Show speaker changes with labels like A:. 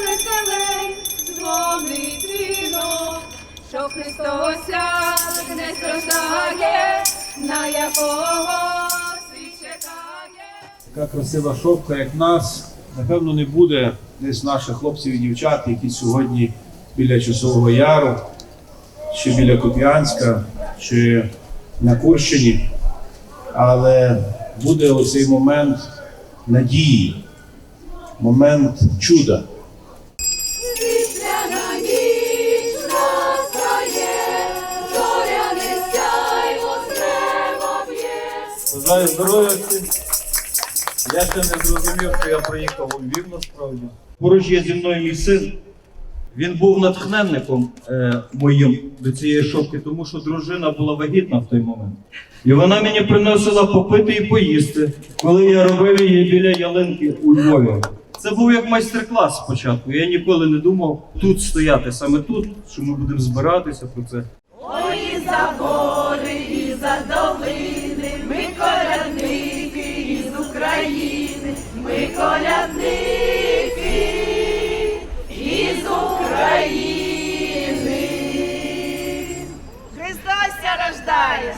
A: веселей, дзвонить дзвінок, що Христос не страждає, на якого світ.
B: Така красива шовка, як нас, напевно, не буде десь наших хлопців і дівчат, які сьогодні біля Часового Яру, чи біля Куп'янська, чи на Курщині. Але буде оцей момент надії, момент чуда.
C: Бажаю здоров'я всім. Я ще не зрозумів, що я приїхав у Львів насправді. Поруч є зі мною мій син. Він був натхненником е, моїм до цієї шопки, тому що дружина була вагітна в той момент. І вона мені приносила попити і поїсти, коли я робив її біля ялинки у Львові. Це був як майстер-клас спочатку. Я ніколи не думав тут стояти, саме тут, що ми будемо збиратися про це.
A: Ой, і за гори, і за долини, ми колядники із України. Христос рождає!